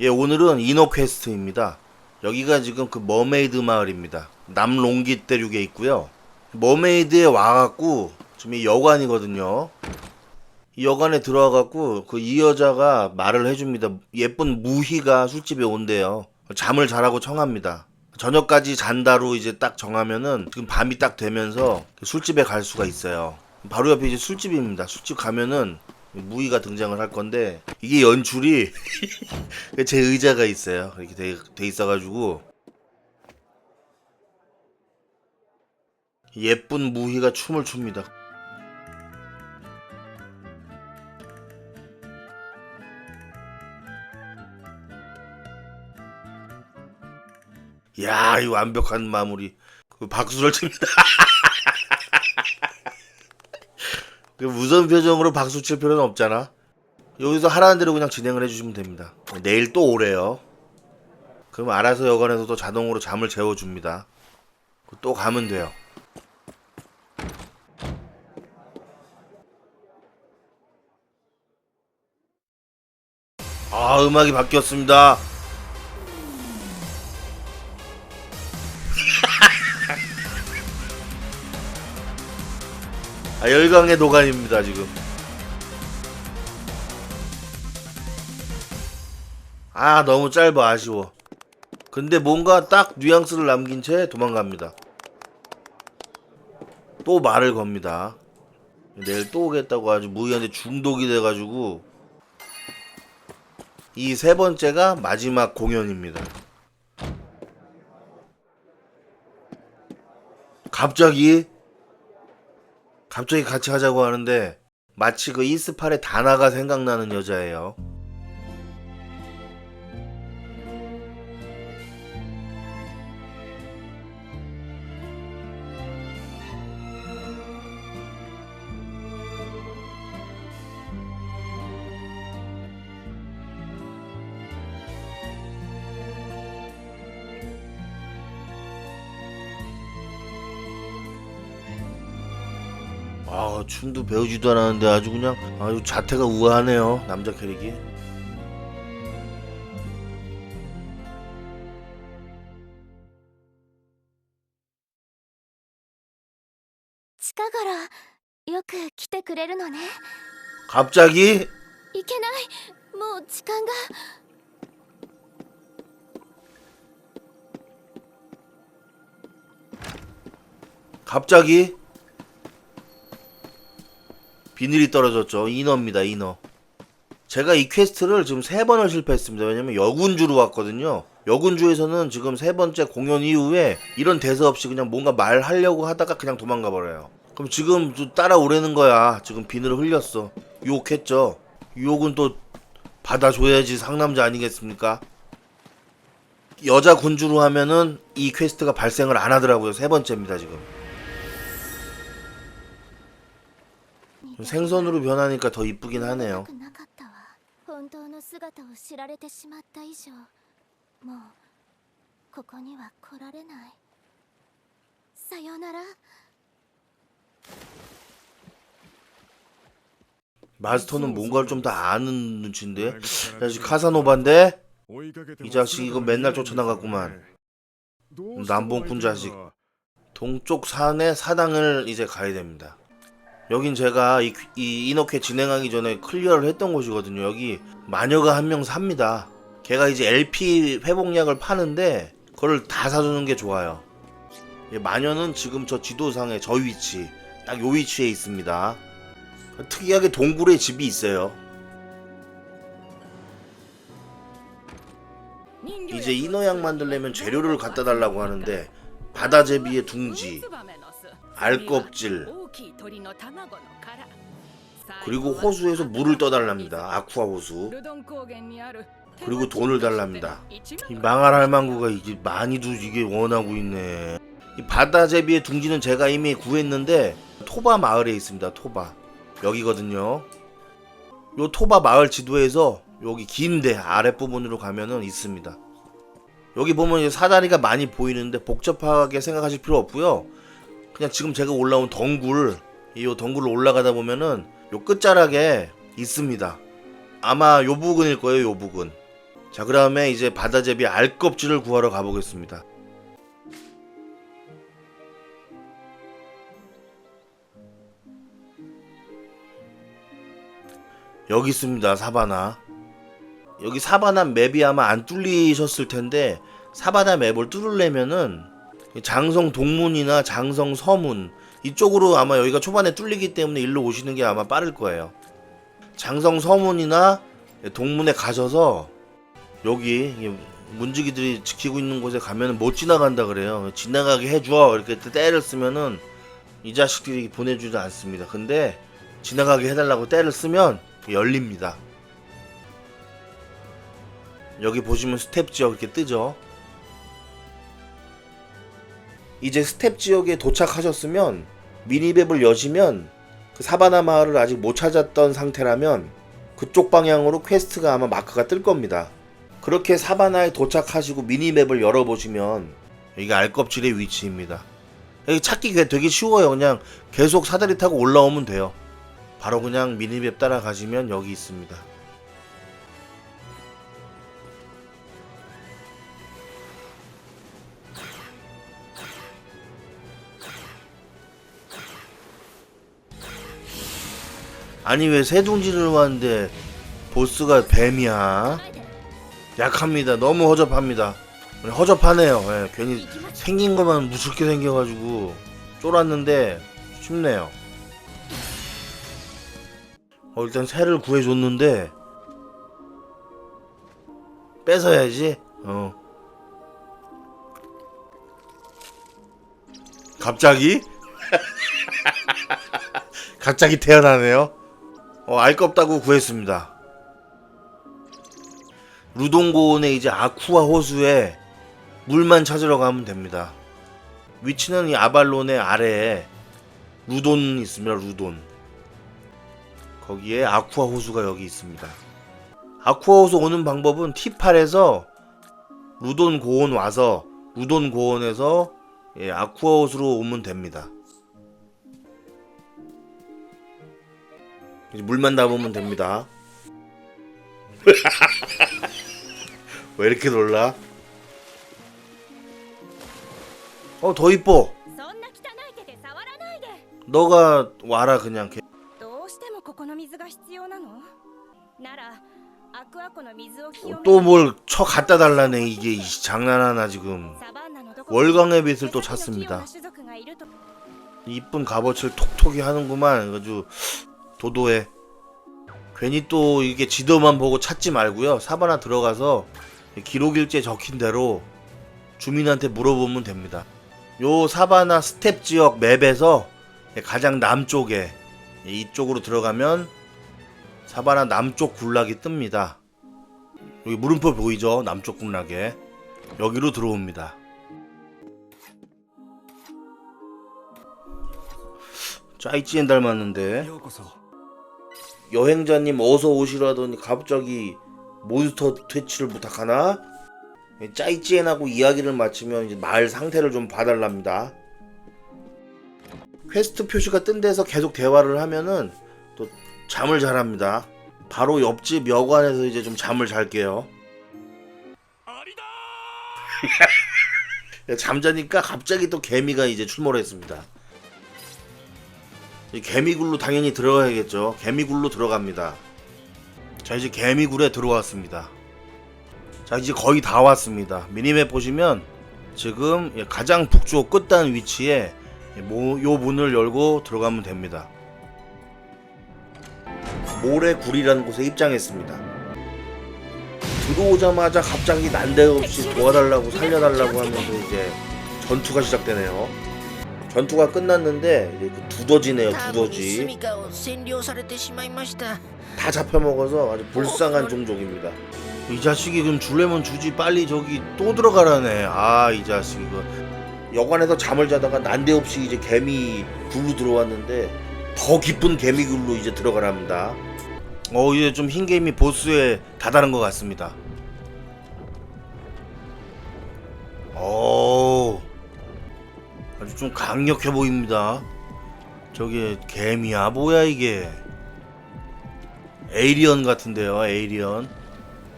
예, 오늘은 이노 퀘스트입니다. 여기가 지금 그 머메이드 마을입니다. 남롱기 대륙에 있고요. 머메이드에 와갖고 지금 이 여관이거든요. 이 여관에 들어와갖고 그 이 여자가 말을 해줍니다. 예쁜 무희가 술집에 온대요. 잠을 자라고 청합니다. 저녁까지 잔다로 이제 딱 정하면은 지금 밤이 딱 되면서 그 술집에 갈 수가 있어요. 바로 옆에 이제 술집입니다. 술집 가면은 무희가 등장을 할 건데 이게 연출이 제 의자가 있어요. 이렇게 돼, 돼 있어가지고 예쁜 무희가 춤을 춥니다. 야, 이 완벽한 마무리. 그 박수를 칩니다. 그 무선 표정으로 박수 칠 필요는 없잖아. 여기서 하라는 대로 그냥 진행을 해주시면 됩니다. 내일 또 오래요. 그럼 알아서 여관에서도 자동으로 잠을 재워줍니다. 또 가면 돼요. 아, 음악이 바뀌었습니다. 아, 열강의 도가니입니다, 지금. 아, 너무 짧아, 아쉬워. 근데 뭔가 딱 뉘앙스를 남긴 채 도망갑니다. 또 말을 겁니다. 내일 또 오겠다고 아주 무희한테 중독이 돼가지고 이 세 번째가 마지막 공연입니다. 갑자기 갑자기 같이 하자고 하는데 마치 그 이스팔의 다나가 생각나는 여자예요. 아 춤도 배우지도 않았는데 아주 그냥 아주 자태가 우아하네요 남자 캐릭이. 近頃よく来てくれるのね 갑자기 いけないもう時間が 갑자기 비늘이 떨어졌죠. 인어입니다, 인어. 제가 이 퀘스트를 지금 세 번을 실패했습니다. 왜냐면 여군주로 왔거든요. 여군주에서는 지금 세 번째 공연 이후에 이런 대사 없이 그냥 뭔가 말하려고 하다가 그냥 도망가 버려요. 그럼 지금 또 따라오라는 거야. 지금 비늘을 흘렸어. 유혹했죠. 유혹은 또 받아줘야지 상남자 아니겠습니까? 여자 군주로 하면은 이 퀘스트가 발생을 안 하더라고요. 세 번째입니다, 지금. 생선으로 변하니까 더 이쁘긴 하네요. なかったわ本当の姿を知られてしまった以上もうここには来られないさよなら 마스터는 뭔가를 좀 다 아는 눈치인데 자식 카사노바인데 이 자식 이거 맨날 쫓아나갔구만 남봉꾼 자식. 동쪽 산의 사당을 이제 가야 됩니다 여긴 제가 이, 이 이너캐 진행하기 전에 클리어를 했던 곳이거든요. 여기 마녀가 한 명 삽니다. 걔가 이제 LP 회복약을 파는데 그걸 다 사주는 게 좋아요. 이 마녀는 지금 저 지도상에 저 위치 딱 요 위치에 있습니다. 특이하게 동굴에 집이 있어요. 이제 인어약 만들려면 재료를 갖다 달라고 하는데 바다제비의 둥지, 알껍질, 그리고 호수에서 물을 떠달랍니다. 아쿠아 호수. 그리고 돈을 달랍니다. 이 망할 할망구가 이게 많이도 이게 원하고 있네. 이 바다제비의 둥지는 제가 이미 구했는데 토바 마을에 있습니다. 토바 여기거든요. 요 토바 마을 지도에서 여기 긴데 아랫부분으로 가면은 있습니다. 여기 보면 이제 사다리가 많이 보이는데 복잡하게 생각하실 필요 없고요. 그냥 지금 제가 올라온 덩굴 이 덩굴을 올라가다 보면은 요 끝자락에 있습니다. 아마 요 부근일 거예요. 요 부근. 자, 그 다음에 이제 바다제비 알껍질을 구하러 가보겠습니다. 여기 있습니다, 사바나. 여기 사바나 맵이 아마 안 뚫리셨을 텐데, 사바나 맵을 뚫으려면은, 장성 동문이나 장성 서문, 이쪽으로 아마 여기가 초반에 뚫리기 때문에 일로 오시는 게 아마 빠를 거예요. 장성 서문이나 동문에 가셔서 여기 이 문지기들이 지키고 있는 곳에 가면 못 지나간다 그래요. 지나가게 해줘 이렇게 때를 쓰면은 이 자식들이 보내주지 않습니다. 근데 지나가게 해달라고 때를 쓰면 열립니다. 여기 보시면 스텝 지역 이렇게 뜨죠. 이제 스텝 지역에 도착하셨으면 미니맵을 여시면 그 사바나 마을을 아직 못 찾았던 상태라면 그쪽 방향으로 퀘스트가 아마 마크가 뜰 겁니다. 그렇게 사바나에 도착하시고 미니맵을 열어보시면 여기가 알껍질의 위치입니다. 여기 찾기 되게 쉬워요. 그냥 계속 사다리 타고 올라오면 돼요. 바로 그냥 미니맵 따라가시면 여기 있습니다. 아니 왜 새둥지를 왔는데 보스가 뱀이야? 약합니다. 너무 허접합니다. 허접하네요. 예, 괜히 생긴 것만 무섭게 생겨가지고 쫄았는데 쉽네요. 어, 일단 새를 구해줬는데 뺏어야지. 어. 갑자기? 갑자기 태어나네요. 어, 알거 없다고 구했습니다. 루동고원의 이제 아쿠아 호수에 물만 찾으러 가면 됩니다. 위치는 이 아발론의 아래에 루돈 있습니다. 루돈. 거기에 아쿠아 호수가 여기 있습니다. 아쿠아 호수 오는 방법은 T8에서 루돈 고원 와서 루돈 고원에서 예, 아쿠아 호수로 오면 됩니다. 이제 물만 담으면 됩니다. 왜 이렇게 놀라? 어, 더 이뻐. 너가 와라 그냥 개. 어, 또뭘쳐 갖다 달라네 이게 장난하나 지금 월광의 빛을 또 찾습니다 이쁜 값어치를 톡톡이 하는구만 아주 도도해. 괜히 또 이게 지도만 보고 찾지 말고요. 사바나 들어가서 기록일지에 적힌 대로 주민한테 물어보면 됩니다. 요 사바나 스텝 지역 맵에서 가장 남쪽에 이쪽으로 들어가면 사바나 남쪽 군락이 뜹니다. 여기 물음표 보이죠? 남쪽 군락에 여기로 들어옵니다. 짜이찌엔 닮았는데. 여행자님 어서 오시라더니 갑자기 몬스터 퇴치를 부탁하나? 짜이찌엔하고 이야기를 마치면 이제 마을 상태를 좀 봐달랍니다. 퀘스트 표시가 뜬 데서 계속 대화를 하면은 또 잠을 잘합니다. 바로 옆집 여관에서 이제 좀 잠을 잘게요. 잠자니까 갑자기 또 개미가 이제 출몰했습니다. 이 개미굴로 당연히 들어가야겠죠. 개미굴로 들어갑니다. 자 이제 개미굴에 들어왔습니다. 자 이제 거의 다 왔습니다. 미니맵 보시면 지금 예, 가장 북쪽 끝단 위치에 예, 모- 요 문을 열고 들어가면 됩니다. 모래굴이라는 곳에 입장했습니다. 들어오자마자 갑자기 난데없이 도와달라고 살려달라고 하면서 이제 전투가 시작되네요. 전투가 끝났는데 이제 그 두더지네요 두더지. 다. 잡혀먹어서 아주 불쌍한 종족입니다. 이 자식이 그럼 줄래면 주지 빨리 저기 또 들어가라네. 아 이 자식 이거. 여관에서 잠을 자다가 난데없이 이제 개미 굴로 들어왔는데 더 깊은 개미 굴로 이제 들어가랍니다. 어 이제 좀 흰개미 보스에 다다른 것 같습니다. 어 아주 좀 강력해 보입니다. 저게 개미야 뭐야 이게? 에이리언 같은데요, 에이리언.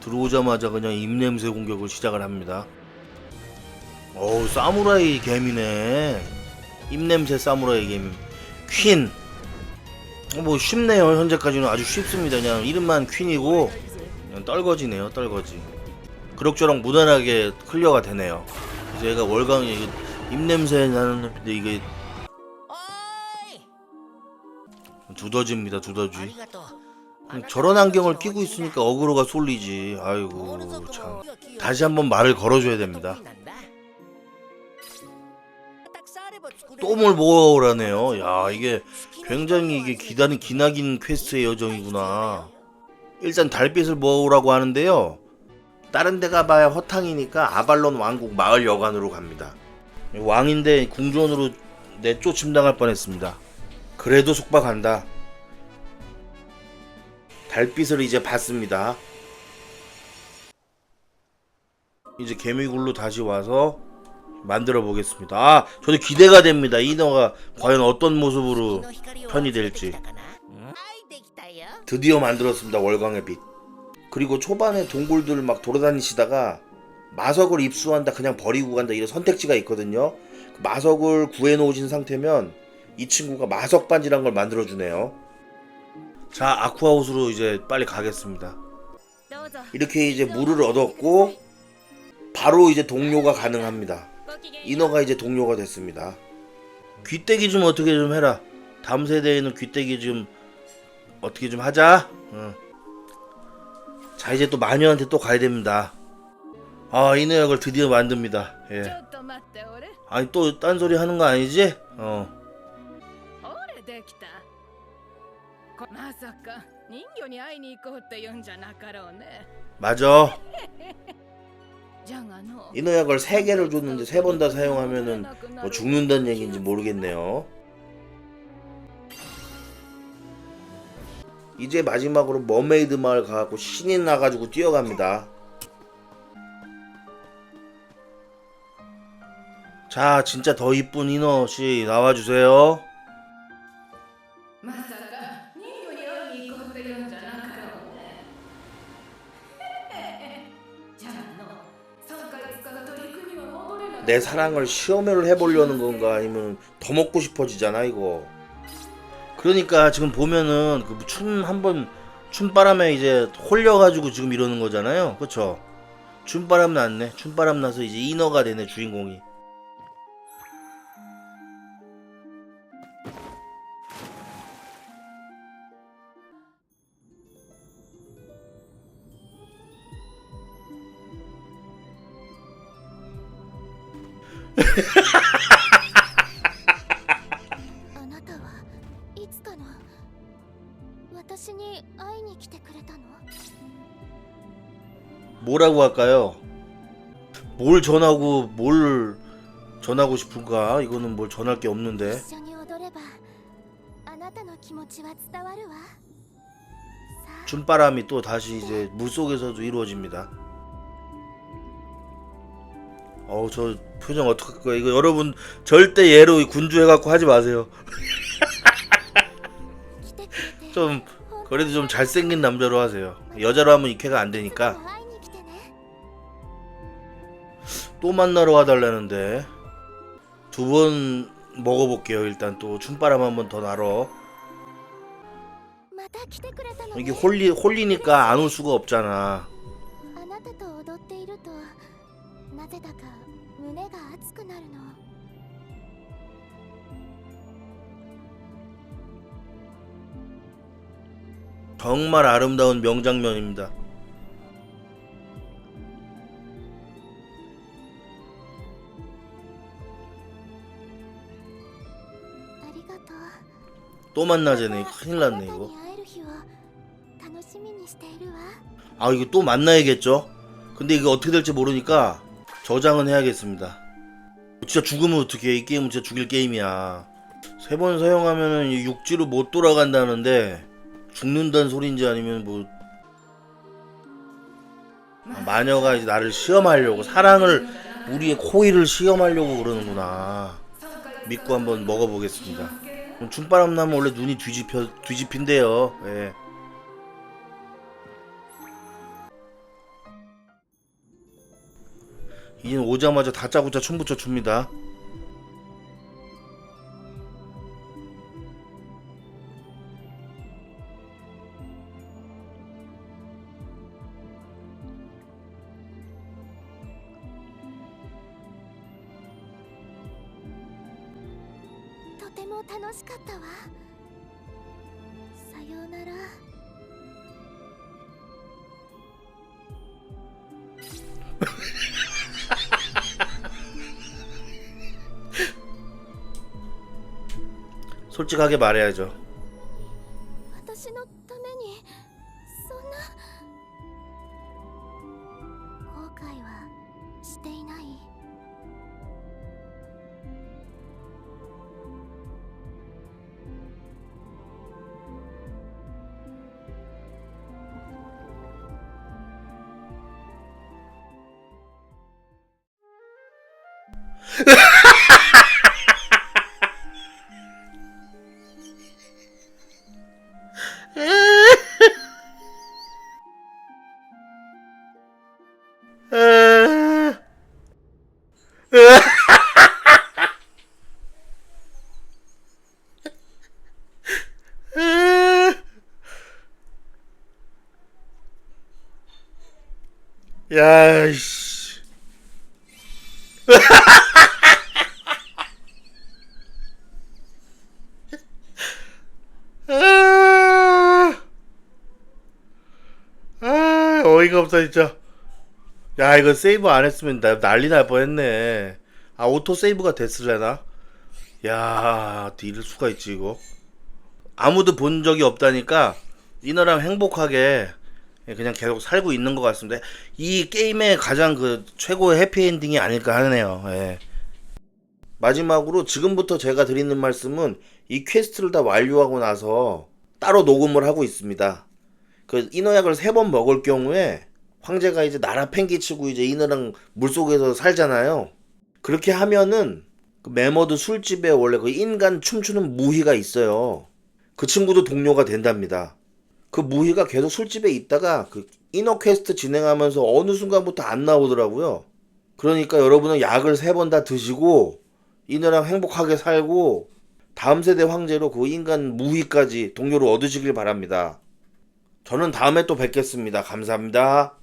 들어오자마자 그냥 입냄새 공격을 시작을 합니다. 어우 사무라이 개미네. 입냄새 사무라이 개미. 퀸. 어, 뭐 쉽네요. 현재까지는 아주 쉽습니다. 그냥 이름만 퀸이고 그냥 떨거지네요. 떨거지. 그럭저럭 무난하게 클리어가 되네요. 그래서 얘가 이게 입냄새 나는 놈인데 이게 두더지입니다 두더지. 음, 저런 안경을 끼고 있으니까 어그로가 쏠리지. 아이고 참. 다시 한번 말을 걸어줘야 됩니다. 똥을 먹어오라네요. 야 이게 굉장히 이게 기다는 기나긴 퀘스트의 여정이구나. 일단 달빛을 모으라고 하는데요. 다른 데 가봐야 허탕이니까 아발론 왕국 마을 여관으로 갑니다. 왕인데 궁전으로 내쫓임당할 뻔했습니다. 그래도 속박한다. 달빛을 이제 봤습니다. 이제 개미굴로 다시 와서 만들어 보겠습니다. 아, 저도 기대가 됩니다. 이너가 과연 어떤 모습으로 편이 될지. 드디어 만들었습니다. 월광의 빛. 그리고 초반에 동굴들 막 돌아다니시다가 마석을 입수한다 그냥 버리고 간다 이런 선택지가 있거든요. 마석을 구해 놓으신 상태면 이 친구가 마석 반지란 걸 만들어 주네요. 자, 아쿠아웃으로 이제 빨리 가겠습니다. 이렇게 이제 물을 얻었고 바로 이제 동료가 가능합니다. 인어가 이제 동료가 됐습니다. 귀때기 좀 어떻게 좀 해라. 다음 세대에는 귀때기 좀 어떻게 좀 하자. 응. 자 이제 또 마녀한테 또 가야 됩니다. 아 인어약을 드디어 만듭니다. 예. 아니 또 딴소리 하는 거 아니지? 어. 맞아. 인어약을 3개를 줬는데 3번 다 사용하면은 뭐 죽는다는 얘기인지 모르겠네요. 이제 마지막으로 머메이드 마을 가갖고 신이 나가지고 뛰어갑니다. 자, 진짜 더 이쁜 인어 씨 나와주세요. まさか人魚に会いに行こうって言うんじゃなかろうねじゃがの3ヶ月から取り組みは戻れない 내 사랑을 시험을 해보려는 건가 아니면 더 먹고 싶어지잖아 이거. 그러니까 지금 보면은 그 춤 한번 춤바람에 이제 홀려가지고 지금 이러는 거잖아요. 그쵸? 춤바람 났네. 춤바람 나서 이제 인어가 되네 주인공이. 뭐라고 할까요? 뭘 전하고 뭘 전하고 싶은가? 이거는 뭘 전할 게 없는데. 춤바람이 또 다시 이제 물속에서도 이루어집니다. 어우 저 표정 어떡할 거야 이거 여러분 절대 얘로 군주해갖고 하지 마세요 좀 그래도 좀 잘생긴 남자로 하세요 여자로 하면 이쾌가 안 되니까 또 만나러 와달라는데. 두 번 먹어볼게요. 일단 또 춤바람 한 번 더 나러. 이게 홀리, 홀리니까 안 올 수가 없잖아. 정말 아름다운 명장면입니다. 또 만나자네. 큰일 났네 이거. 아 이거 또 만나야겠죠? 근데 이거 어떻게 될지 모르니까 저장은 해야겠습니다. 진짜 죽으면 어떻게 이 게임은 진짜 죽일 게임이야. 세 번 사용하면은 육지로 못 돌아간다는데 죽는다는 소리인지 아니면 뭐. 아, 마녀가 이제 나를 시험하려고 사랑을 우리의 코일을 시험하려고 그러는구나. 믿고 한번 먹어보겠습니다. 중바람 나면 원래 눈이 뒤집혀 뒤집힌대요. 예. 이젠 오자마자 다짜고짜 춤부터 춥니다. 솔직하게 말해야죠. 야, 씨. 아, 아, 어이가 없다, 진짜. 야, 이거 세이브 안 했으면 나 난리 날 뻔했네. 아, 오토 세이브가 됐을래나? 야, 이럴 수가 있지, 이거. 아무도 본 적이 없다니까, 이너랑 행복하게 예, 그냥 계속 살고 있는 것 같습니다. 이 게임의 가장 그 최고의 해피엔딩이 아닐까 하네요. 예. 마지막으로 지금부터 제가 드리는 말씀은 이 퀘스트를 다 완료하고 나서 따로 녹음을 하고 있습니다. 그 인어약을 세 번 먹을 경우에 황제가 이제 나라 팽개치고 이제 인어랑 물속에서 살잖아요. 그렇게 하면은 그 메머드 술집에 원래 그 인간 춤추는 무희가 있어요. 그 친구도 동료가 된답니다. 그 무희가 계속 술집에 있다가 그 이너 퀘스트 진행하면서 어느 순간부터 안 나오더라고요. 그러니까 여러분은 약을 세 번 다 드시고 이너랑 행복하게 살고 다음 세대 황제로 그 인간 무희까지 동료로 얻으시길 바랍니다. 저는 다음에 또 뵙겠습니다. 감사합니다.